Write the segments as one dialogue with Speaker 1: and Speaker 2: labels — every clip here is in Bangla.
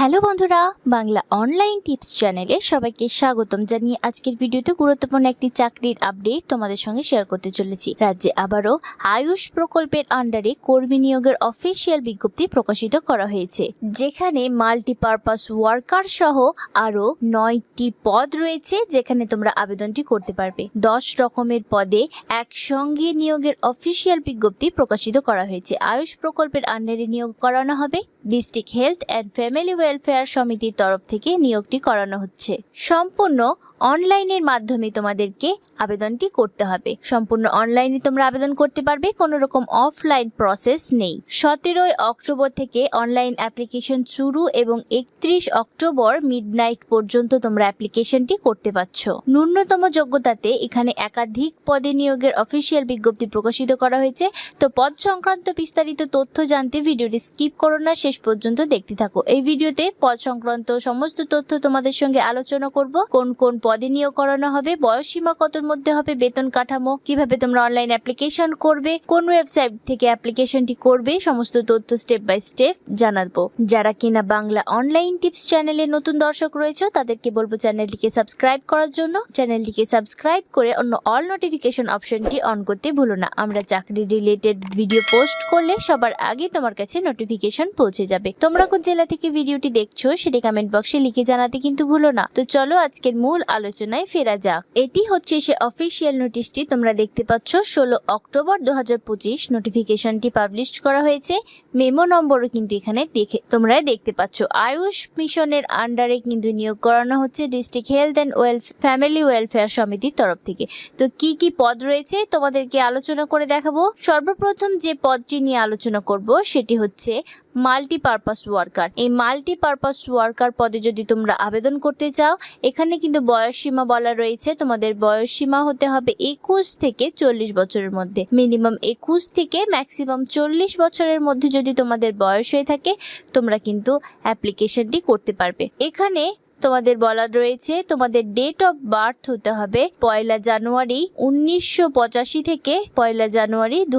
Speaker 1: হ্যালো বন্ধুরা, বাংলা অনলাইন টিপস চ্যানেলে সবাইকে স্বাগতম জানিয়ে আজকের ভিডিওতে গুরুত্বপূর্ণ একটি চাকরির আপডেট তোমাদের সঙ্গে শেয়ার করতে চলেছি। রাজ্যে আবারও আয়ুষ প্রকল্পের আন্ডারে কর্মী নিয়োগের অফিসিয়াল বিজ্ঞপ্তি প্রকাশিত করা হয়েছে, যেখানে মাল্টিপারপাস ওয়ার্কার সহ আরও নয়টি পদ রয়েছে যেখানে তোমরা আবেদনটি করতে পারবে। দশ রকমের পদে একসঙ্গে নিয়োগের অফিসিয়াল বিজ্ঞপ্তি প্রকাশিত করা হয়েছে। আয়ুষ প্রকল্পের আন্ডারে নিয়োগ করানো হবে district health and family welfare সমিতির তরফ থেকে নিয়োগটি করানো হচ্ছে। সম্পূর্ণ অনলাইনের মাধ্যমে তোমাদেরকে আবেদনটি করতে হবে। সম্পূর্ণ অনলাইনে তোমরা আবেদন করতে পারবে, কোনো রকম অফলাইন প্রসেস নেই। সতেরোই অক্টোবর থেকে অনলাইন অ্যাপ্লিকেশন শুরু এবং একত্রিশ অক্টোবর মিডনাইট পর্যন্ত তোমরা অ্যাপ্লিকেশনটি করতে পারছ। ন্যূনতম যোগ্যতাতে এখানে একাধিক পদে নিয়োগের অফিসিয়াল বিজ্ঞপ্তি প্রকাশিত করা হয়েছে। তো পদ সংক্রান্ত বিস্তারিত তথ্য জানতে ভিডিওটি স্কিপ করো না, শেষ পর্যন্ত দেখতে থাকো। এই ভিডিওতে পদ সংক্রান্ত সমস্ত তথ্য তোমাদের সঙ্গে আলোচনা করব, কোন কোন পদে নিয়োগ করানো হবে, বয়স সীমা কতর মধ্যে হবে, বেতন কাঠামো, কীভাবে তোমরা অনলাইন অ্যাপ্লিকেশন করবে, কোন ওয়েবসাইট থেকে অ্যাপ্লিকেশনটি করবে, সমস্ত তথ্য স্টেপ বাই স্টেপ জানাব। যারা কিনা বাংলা অনলাইন টিপস চ্যানেলে নতুন দর্শক রয়েছে, তাদেরকে বলব চ্যানেলটিকে সাবস্ক্রাইব করার জন্য। চ্যানেলটিকে সাবস্ক্রাইব করে অন্য অল নোটিফিকেশন অপশনটি অন করতে ভুলো না। আমরা চাকরি রিলেটেড ভিডিও পোস্ট করলে সবার আগে তোমার কাছে নোটিফিকেশন পৌঁছে যাবে। তোমরা কোন জেলা থেকে ভিডিওটি দেখছ, সেটি কমেন্ট বক্সে লিখে জানাতে কিন্তু ভুলো না। তো চলো আজকের মূল আলোচনায় ফেরা যাক। এটি হচ্ছে সে অফিসিয়াল নোটিশটি তোমরা দেখতে পাচ্ছ, ষোলো অক্টোবর দু হাজার পঁচিশ নোটিফিকেশনটি পাবলিশ করা হয়েছে। মেমো নম্বরও কিন্তু এখানে দেখে তোমরা দেখতে পাচ্ছ। আয়ুষ মিশনের আন্ডারে কিন্তু নিয়োগ করানো হচ্ছে district health and well family welfare সমিতির তরফ থেকে। তো কি কি পদ রয়েছে তোমাদেরকে আলোচনা করে দেখাবো। সর্বপ্রথম যে পদটি নিয়ে আলোচনা করব, সেটি হচ্ছে মাল্টিপারপাস ওয়ার্কার এই মাল্টিপারপাস ওয়ার্কার পদে যদি তোমরা আবেদন করতে চাও, এখানে কিন্তু বয়স সীমা বলা রয়েছে। তোমাদের বয়স সীমা হতে হবে একুশ থেকে চল্লিশ বছরের মধ্যে। মিনিমাম একুশ থেকে ম্যাক্সিমাম চল্লিশ বছরের মধ্যে যদি তোমাদের বয়স হয়ে থাকে, তোমরা কিন্তু অ্যাপ্লিকেশনটি করতে পারবে। এখানে তোমাদের বলা রয়েছে, তোমাদের ডেট অফ বার্থ হতে হবে পয়লা জানুয়ারি উনিশশো পঁচাশি থেকে পয়লা জানুয়ারি দু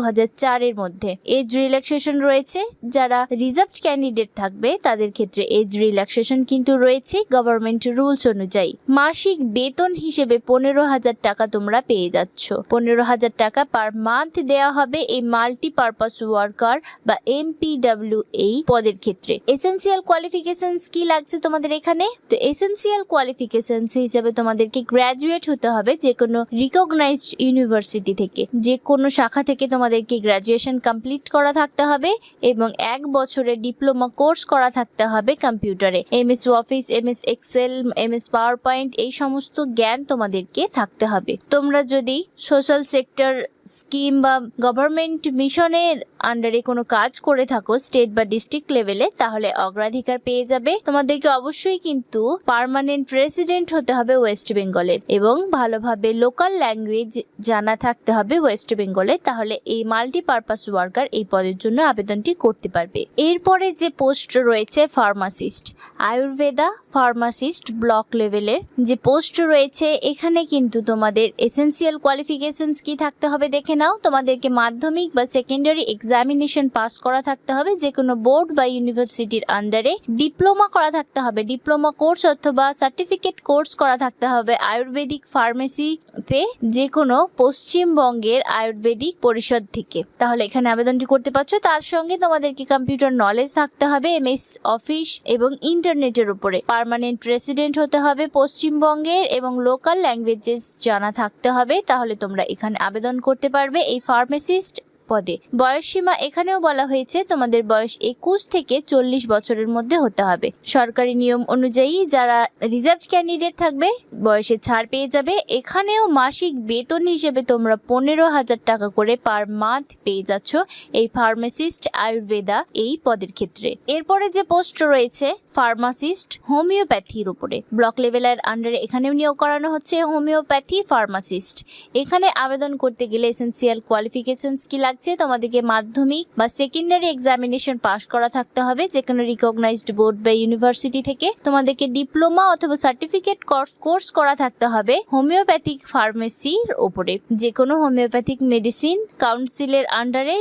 Speaker 1: এর মধ্যে। এজ রিল্যাক্সেশন রয়েছে, যারা রিজার্ভ ক্যান্ডিডেট থাকবে, তাদের ক্ষেত্রে এজ রিল্যাক্সেশন কিন্তু রয়েছে গভর্নমেন্ট রুলস অনুযায়ী। মাসিক বেতন হিসেবে পনেরো হাজার টাকা তোমরা পেয়ে যাচ্ছ। পনেরো হাজার টাকা পার মান্থ দেওয়া হবে এই মাল্টি পারপাস ওয়ার্কার বা এমপিডাব্লিউ এই পদের ক্ষেত্রে। এসেন্সিয়াল কোয়ালিফিকেশনস কি লাগছে তোমাদের এখানে? তো এসেন্সিয়াল কোয়ালিফিকেশনস হিসেবে তোমাদেরকে গ্র্যাজুয়েট হতে হবে যে কোনো রিকগনাইজড ইউনিভার্সিটি থেকে। যে কোনো শাখা থেকে তোমাদেরকে গ্র্যাজুয়েশন কমপ্লিট করা থাকতে হবে এবং এক বছরের ডিপ্লোমা কোর্স করা থাকতে হবে কম্পিউটারে M S office M S excel M S power point এই সমস্ত জ্ঞান তোমাদেরকে থাকতে হবে। তোমরা যদি সোশ্যাল সেক্টর স্কিম বা গভর্নমেন্ট মিশনের আন্ডারে কোনো কাজ করে থাকো স্টেট বা ডিস্ট্রিক্ট লেভেলে তাহলে অগ্রাধিকার পেয়ে যাবে। তোমাদেরকে অবশ্যই কিন্তু পার্মানেন্ট প্রেসিডেন্ট হতে হবে ওয়েস্ট বেঙ্গলের এবং ভালোভাবে লোকাল ল্যাঙ্গুয়েজ জানা থাকতে হবে ওয়েস্ট বেঙ্গলে তাহলে এই মাল্টিপারপাস ওয়ার্কার এই পদের জন্য আবেদনটি করতে পারবে। এরপরে যে পোস্ট রয়েছে ফার্মাসিস্ট আয়ুর্বেদা ফার্মাসিস্ট ব্লক লেভেলের যে পোস্ট রয়েছে, এখানে কিন্তু তোমাদের এসেন্সিয়াল কোয়ালিফিকেশনস কি থাকতে হবে দেখে নাও, তোমাদেরকে মাধ্যমিক বা সেকেন্ডারি এক্সামিনেশন পাস করা থাকতে হবে যে কোনো বোর্ড বা ইউনিভার্সিটির আন্ডারে ডিপ্লোমা করা থাকতে হবে ডিপ্লোমা কোর্স অথবা সার্টিফিকেট কোর্স করা থাকতে হবে, আয়ুর্বেদিক ফার্মেসিতে যে কোনো পশ্চিমবঙ্গের আয়ুর্বেদিক পরিষদ থেকে। তাহলে এখানে আবেদনটি করতে পারছ, তার সঙ্গে তোমাদেরকে কম্পিউটার নলেজ থাকতে হবে এমএস অফিস এবং ইন্টারনেটের উপরে। পার্মানেন্ট রেসিডেন্ট হতে হবে পশ্চিমবঙ্গের এবং লোকাল ল্যাঙ্গুয়েজেস জানা থাকতে হবে, তাহলে তোমরা এখানে আবেদন করতে পারবে এই ফার্মাসিস্ট পদে। বয়স সীমা এখানেও বলা হয়েছে তোমাদের বয়স একুশ থেকে চল্লিশ বছরের মধ্যে হতে হবে। সরকারি নিয়ম অনুযায়ী যারা রিজার্ভ ক্যান্ডিডেট থাকবে বয়সে ছাড় পেয়ে যাবে। এখানেও মাসিক বেতন হিসেবে তোমরা পনেরো হাজার টাকা করে পার মান্থ পেয়ে যাচ্ছ এই ফার্মাসিস্ট আয়ুর্বেদা এই পদের ক্ষেত্রে। এরপরে যে পোস্ট রয়েছে ফার্মাসিস্ট হোমিওপ্যাথির উপরে। ব্লক লেভেলের আন্ডারে এখানেও নিয়োগ করানো হচ্ছে হোমিওপ্যাথি ফার্মাসিস্ট। এখানে আবেদন করতে গেলে এসেন্সিয়াল কোয়ালিফিকেশনস কি লাগছে তোমাদেরকে মাধ্যমিক বা সেকেন্ডারি এক্সামিনেশন পাশ করা থাকতে হবে যে কোনো রিকগনাইজড বোর্ড বা ইউনিভার্সিটি থেকে তোমাদেরকে ডিপ্লোমা অথবা সার্টিফিকেট কোর্স করা থাকতে হবে হোমিওপ্যাথিক ফার্মেসির ওপরে যে কোনো হোমিওপ্যাথিক মেডিসিন কাউন্সিলের আন্ডারে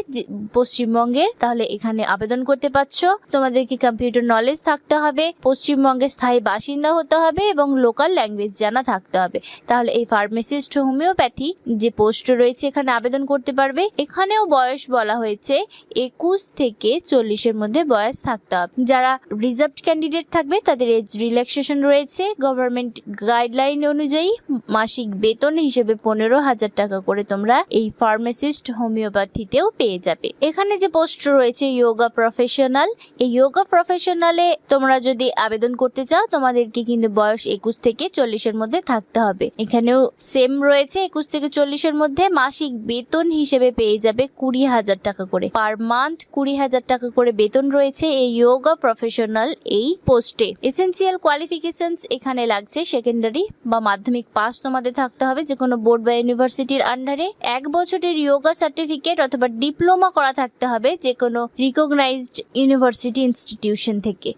Speaker 1: পশ্চিমবঙ্গের, তাহলে এখানে আবেদন করতে পারছ। তোমাদেরকে কম্পিউটার নলেজ থাকতে হবে, পশ্চিমবঙ্গের স্থায়ী বাসিন্দা হতে হবে এবং লোকাল ল্যাঙ্গুয়েজ জানা থাকতে হবে। তাহলে এই ফার্মাসিস্ট হোমিওপ্যাথি যে পোস্ট রয়েছে এখানে আবেদন করতে পারবে। এখানেও বয়স বলা হয়েছে একুশ থেকে চল্লিশের মধ্যে বয়স থাকতে হবে। যারা রিজার্ভ ক্যান্ডিডেট থাকবে, তাদের এজ রিল্যাক্সেশন রয়েছে। গভর্নমেন্ট গাইডলাইন অনুযায়ী মাসিক বেতন হিসেবে পনেরো হাজার টাকা করে তোমরা এই ফার্মাসিস্ট হোমিওপ্যাথিতেও পেয়ে যাবে। এখানে যে পোস্ট রয়েছে যোগা প্রফেশনাল এই যোগা প্রফেশনালে তোমরা যদি আবেদন করতে চাও, তোমাদেরকে কিন্তু বয়স একুশ থেকে চল্লিশের মধ্যে থাকতে হবে। এখানেও সেম রয়েছে, একুশ থেকে চল্লিশের মধ্যে মাসিক বেতন হিসেবে পেয়ে যাবে কুড়ি হাজার টাকা করে। পার মান্থ কুড়ি হাজার টাকা করে বেতন রয়েছে এই যোগা প্রফেশনাল এই পোস্টে এসেন্সিয়াল কোয়ালিফিকেশনস এখানে লাগছে সেকেন্ডারি বা মাধ্যমিক পাস তোমাদের থাকতে হবে যে কোনো বোর্ড বা ইউনিভার্সিটির আন্ডারে এক বছরের ইয়োগা সার্টিফিকেট অথবা ডিপ্লোমা করা থাকতে হবে যে কোনো রিকগনাইজড ইউনিভার্সিটি ইনস্টিটিউশন থেকে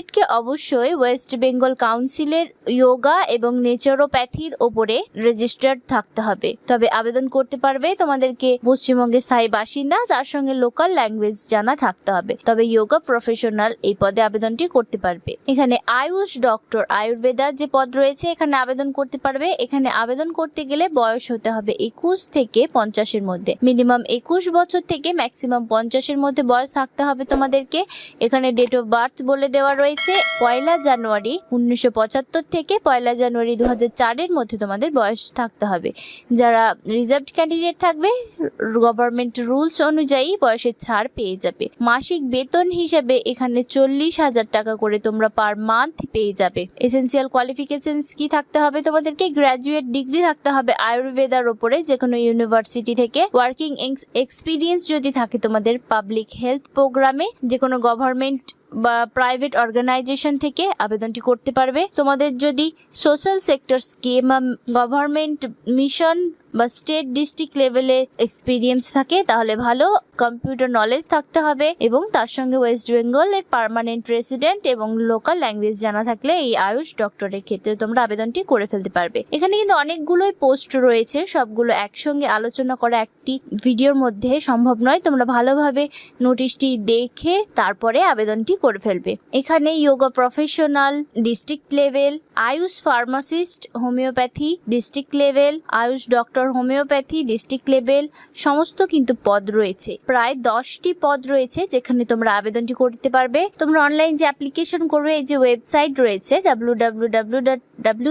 Speaker 1: ক্যান্ডিডেটকে অবশ্যই ওয়েস্ট বেঙ্গল কাউন্সিলের ইয়োগা এবং নেচারোপ্যাথির ওপরে রেজিস্টার্ড থাকতে হবে। তবে আবেদন করতে পারবে তোমাদেরকে পশ্চিমবঙ্গের স্থায়ী বাসিন্দা, তার সঙ্গে লোকাল ল্যাঙ্গুয়েজ জানা থাকতে হবে। তবে ইয়োগা প্রফেশনাল এই পদে আবেদনটি করতে পারবে। এখানে আয়ুষ, ডক্টর আয়ুর্বেদার যে পদ রয়েছে, এখানে আবেদন করতে পারবে। এখানে আবেদন করতে গেলে বয়স হতে হবে একুশ থেকে পঞ্চাশের মধ্যে। মিনিমাম একুশ বছর থেকে ম্যাক্সিমাম পঞ্চাশের মধ্যে বয়স থাকতে হবে তোমাদেরকে। এখানে ডেট অফ বার্থ বলে দেওয়া রয়েছে। পয়লা জানুয়ারি উনিশশো পঁচাত্তর থেকে পয়লা জানুয়ারি দু চারের মধ্যে তোমাদের বয়স থাকতে হবে। যারা রিজার্ভ ক্যান্ডিডেট থাকবে গভর্নমেন্ট রুলস অনুযায়ী বয়সের ছাড় পেয়ে যাবে। মাসিক বেতন হিসেবে এখানে চল্লিশ হাজার টাকা করে তোমরা পার মান্থ পেয়ে যাবে। এসেন্সিয়াল কোয়ালিফিকেশনস কি থাকতে হবে তোমাদেরকে? গ্র্যাজুয়েট ডিগ্রি থাকতে হবে আয়ুর্বেদার ওপরে যে কোনো ইউনিভার্সিটি থেকে। ওয়ার্কিং এক্সপিরিয়েন্স যদি থাকে তোমাদের পাবলিক হেলথ প্রোগ্রামে যে কোনো গভর্নমেন্ট বা প্রাইভেট অর্গানাইজেশন থেকে আবেদনটি করতে পারবে। তোমাদের যদি social sector scheme government mission বা স্টেট ডিস্ট্রিক্ট লেভেলে এক্সপিরিয়েন্স থাকে, তাহলে ভালো। কম্পিউটার নলেজ থাকতে হবে এবং তার সঙ্গে ওয়েস্ট বেঙ্গলের পার্মানেন্ট রেসিডেন্ট এবং লোকাল ল্যাঙ্গুয়েজ জানা থাকলে এই আয়ুষ ডক্টরের ক্ষেত্রে তোমরা আবেদনটি করে ফেলতে পারবে। এখানে কিন্তু অনেকগুলোই পোস্ট রয়েছে, সবগুলো একসঙ্গে আলোচনা করা একটি ভিডিওর মধ্যে সম্ভব নয়। তোমরা ভালোভাবে নোটিশটি দেখে তারপরে আবেদনটি করে ফেলবে। এখানে yoga professional district level AYUSH pharmacist homeopathy district level AYUSH doctor homeopathy, district level, সমস্ত কিন্তু পদ রয়েছে। প্রায় দশটি পদ রয়েছে যেখানে তোমরা আবেদনটি করতে পারবে। তোমরা অনলাইন যে অ্যাপ্লিকেশন করবে, এই যে ওয়েবসাইট রয়েছে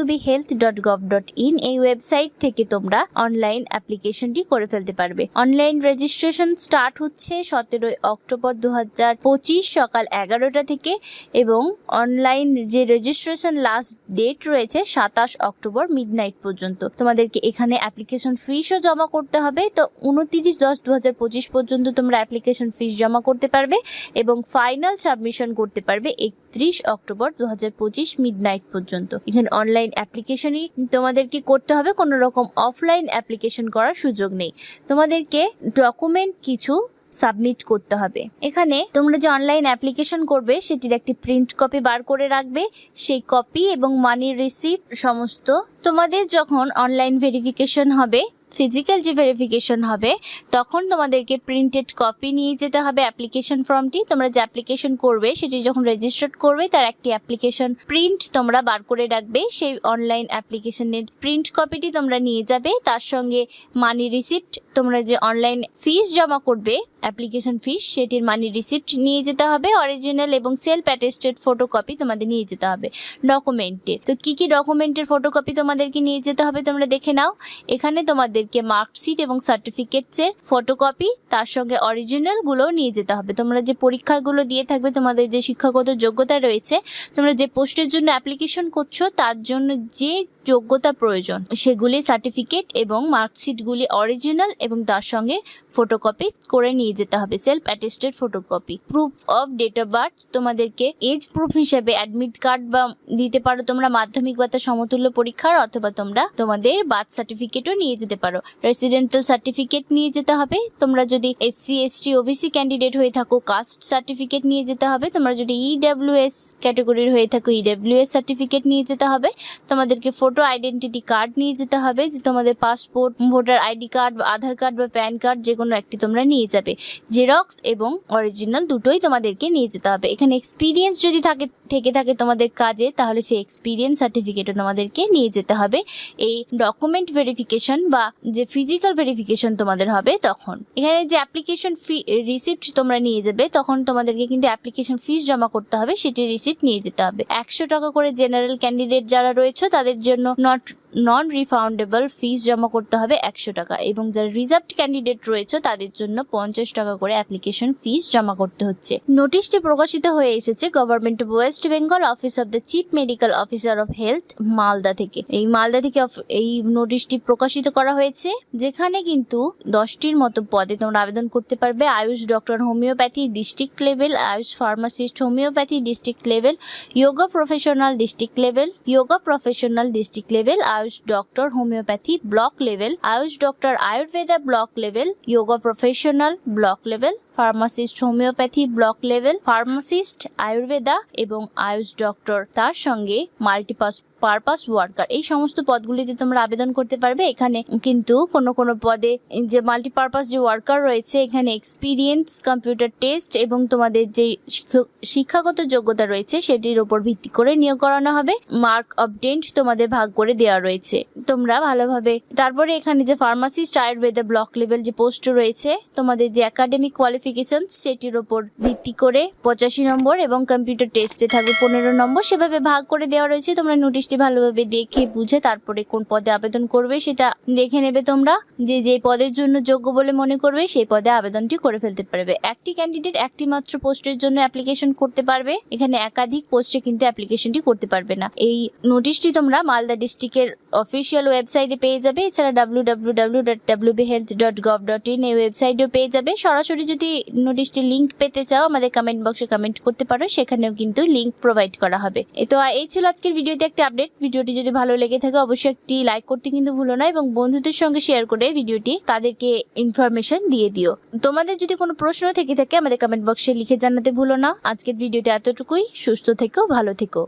Speaker 1: B health dot gov dot in এই ওয়েবসাইট থেকে তোমরা অনলাইন অ্যাপ্লিকেশনটি করে ফেলতে পারবে। অনলাইন রেজিস্ট্রেশন স্টার্ট হচ্ছে সতেরোই অক্টোবর দু হাজার পঁচিশ সকাল এগারোটা থেকে এবং অনলাইন যে রেজিস্ট্রেশন লাস্ট ডেট রয়েছে সাতাশ অক্টোবর মিডনাইট পর্যন্ত। তোমাদেরকে এখানে অ্যাপ্লিকেশন ফিসও জমা করতে হবে। তো উনতিরিশ দশ দু হাজার পঁচিশ পর্যন্ত তোমরা অ্যাপ্লিকেশন ফিস জমা করতে পারবে এবং ফাইনাল সাবমিশন করতে পারবে একত্রিশ অক্টোবর দু হাজার পঁচিশ মিড নাইট পর্যন্ত। এখানে অনলাইন অ্যাপ্লিকেশনই তোমাদেরকে করতে হবে? কোনো রকম অফলাইন অ্যাপ্লিকেশন করার সুযোগ নেই। তোমাদেরকে ডকুমেন্ট কিছু সাবমিট করতে হবে। এখানে তোমরা যে অনলাইন অ্যাপ্লিকেশন করবে, সেটির একটি প্রিন্ট কপি বার করে রাখবে। সেই কপি এবং মানি রিসিপ্ট সমস্ত তোমাদের যখন অনলাইন ভেরিফিকেশন হবে ফিজিক্যাল যে ভেরিফিকেশন হবে, তখন তোমাদেরকে প্রিন্টেড কপি নিয়ে যেতে হবে অ্যাপ্লিকেশন ফর্মটি তোমরা যে অ্যাপ্লিকেশন করবে, সেটি যখন রেজিস্টার্ড করবে, তার একটি অ্যাপ্লিকেশন প্রিন্ট তোমরা বার করে রাখবে। সেই অনলাইন অ্যাপ্লিকেশনের প্রিন্ট কপিটি তোমরা নিয়ে যাবে। তার সঙ্গে মানি রিসিপ্ট তোমরা যে অনলাইন ফিস জমা করবে অ্যাপ্লিকেশন ফিস সেটির মানি রিসিপ্ট নিয়ে যেতে হবে। অরিজিনাল এবং সেলফ অ্যাটেস্টেড ফটোকপি তোমাদের নিয়ে যেতে হবে। ডকুমেন্টের তো কি কি ডকুমেন্টের ফটোকপি তোমাদেরকে নিয়ে যেতে হবে তোমরা দেখে নাও। এখানে তোমাদেরকে মার্কশিট এবং সার্টিফিকেটসের ফটোকপি, তার সঙ্গে অরিজিনালগুলোও নিয়ে যেতে হবে। তোমরা যে পরীক্ষাগুলো দিয়ে থাকবে, তোমাদের যে শিক্ষাগত যোগ্যতা রয়েছে, তোমরা যে পোস্টের জন্য অ্যাপ্লিকেশন করছ, তার জন্য যে যোগ্যতা প্রয়োজন। সেগুলি সার্টিফিকেট এবং মার্কশিটগুলি অরিজিনাল এবং তার সঙ্গে ফটোকপি করে নিয়ে যেতে হবে self attested photocopy proof of date of birth তোমাদেরকে এজ প্রুফ হিসেবে অ্যাডমিট কার্ড বা দিতে পারো তোমরা মাধ্যমিক বা তার সমতুল্য পরীক্ষার অথবা তোমরা তোমাদের বার্থ সার্টিফিকেটও নিয়ে যেতে পারো। রেসিডেন্টাল সার্টিফিকেট নিয়ে যেতে হবে, তোমরা যদি এসসি এসটি ওবিসি ক্যান্ডিডেট হয়ে থাকো কাস্ট সার্টিফিকেট নিয়ে যেতে হবে, তোমরা যদি ইডাব্লিউএস ক্যাটাগরির হয়ে থাকো ইডাব্লিউএস সার্টিফিকেট নিয়ে যেতে হবে, তোমাদেরকে ফটো আইডেন্টিটি কার্ড নিয়ে যেতে হবে, যে তোমাদের পাসপোর্ট ভোটার আইডি কার্ড বা আধার কার্ড বা প্যান কার্ড যে কোনো একটি তোমরা নিয়ে যাবে। জেরক্স এবং অরিজিনাল দুটোই তোমাদেরকে নিয়ে যেতে হবে। এখানে এক্সপিরিয়েন্স যদি থাকে, থেকে থাকে তোমাদের কাজে, তাহলে সেই এক্সপিরিয়েন্স সার্টিফিকেটও তোমাদেরকে নিয়ে যেতে হবে। এই ডকুমেন্ট ভেরিফিকেশন বা যে ফিজিক্যাল ভেরিফিকেশন তোমাদের হবে তখন। এখানে যে অ্যাপ্লিকেশন ফি রিসিপ্ট তোমরা নিয়ে যাবে, তখন তোমাদেরকে কিন্তু অ্যাপ্লিকেশন ফিস জমা করতে হবে, সেটি রিসিপ্ট নিয়ে যেতে হবে। একশো টাকা করে জেনারেল ক্যান্ডিডেট যারা রয়েছে, তাদের জন্য not নন রিফাউন্ডেবল ফিস জমা করতে হবে একশো টাকা এবং যারা রিজার্ভড ক্যান্ডিডেট রয়েছে, তাদের জন্য পঞ্চাশ টাকা করে অ্যাপ্লিকেশন ফিস জমা করতে হচ্ছে। নোটিশটি প্রকাশিত হয়ে এসেছে government west Bengal office of the chief medical officer of health Malda থেকে। এই মালদা থেকে এই নোটিশটি প্রকাশিত করা হয়েছে, যেখানে কিন্তু দশটির মতো পদে তোমরা আবেদন করতে পারবে। AYUSH doctor homeopathy district level AYUSH pharmacist homeopathy district level yoga professional district level yoga professional district level AYUSH doctor, homeopathy block level, AYUSH doctor, ayurveda block level yoga professional block level, pharmacist, homeopathy block level, pharmacist, ayurveda এবং আয়ুষ ডক্টর। তার সঙ্গে মাল্টিপাস পারপাস ওয়ার্কার এই সমস্ত পদগুলিতে তোমরা আবেদন করতে পারবে। এখানে কিন্তু কোনো কোনো পদে যে মাল্টিপারপাস যে ওয়ার্কার রয়েছে, এখানে এক্সপিরিয়েন্স কম্পিউটার টেস্ট এবং তোমাদের যে শিক্ষ- শিক্ষাগত যোগ্যতা রয়েছে, সেটির উপর ভিত্তি করে নিয়োগ করানো হবে। মার্ক অবটেন্ট তোমাদের ভাগ করে দেওয়া রয়েছে। তোমরা ভালোভাবে, তারপরে এখানে যে ফার্মাসিস্ট আয়ুর্বেদা ব্লক লেভেল যে পোস্ট রয়েছে, তোমাদের যে একাডেমিক কোয়ালিফিকেশন সেটির উপর ভিত্তি করে পঁচাশি নম্বর এবং কম্পিউটার টেস্টে থাকবে পনেরো নম্বর। সেভাবে ভাগ করে দেওয়া রয়েছে। তোমরা নোটিশটি ভালোভাবে দেখে বুঝে তারপরে কোন পদে আবেদন করবে সেটা দেখে নেবে তোমরা। যে যে পদের জন্য যোগ্য বলে মনে করবে সেই পদে আবেদনটি করে ফেলতে পারবে। একটি ক্যান্ডিডেট একটি মাত্র পোস্টের জন্য অ্যাপ্লিকেশন করতে পারবে। এখানে একাধিক পোস্টে কিন্তু অ্যাপ্লিকেশনটি করতে পারবে না। এই নোটিশটি তোমরা মালদা ডিস্ট্রিক্টের অফিসিয়াল ওয়েবসাইটে পেয়ে যাবে। এছাড়া W W W dot W B health dot gov dot in এই ওয়েবসাইটেও পেয়ে যাবে। সরাসরি যদি নোটিশটির লিঙ্ক পেতে চাও, আমাদের কমেন্ট বক্সে কমেন্ট করতে পারো। সেখানেও কিন্তু লিঙ্ক প্রোভাইড করা হবে। তো, এই ছিল আজকের ভিডিওতে একটা আপডেট। ভিডিওটি যদি ভালো লেগে থাকে, অবশ্যই একটি লাইক করতে কিন্তু ভুলো না এবং বন্ধুদের সঙ্গে শেয়ার করে ভিডিওটি তাদেরকে ইনফরমেশন দিয়ে দিও। তোমাদের যদি কোনো প্রশ্ন থেকে থাকে, আমাদের কমেন্ট বক্সে লিখে জানাতে ভুলো না। আজকের ভিডিওতে এতটুকুই। সুস্থ থেকো, ভালো থেকো।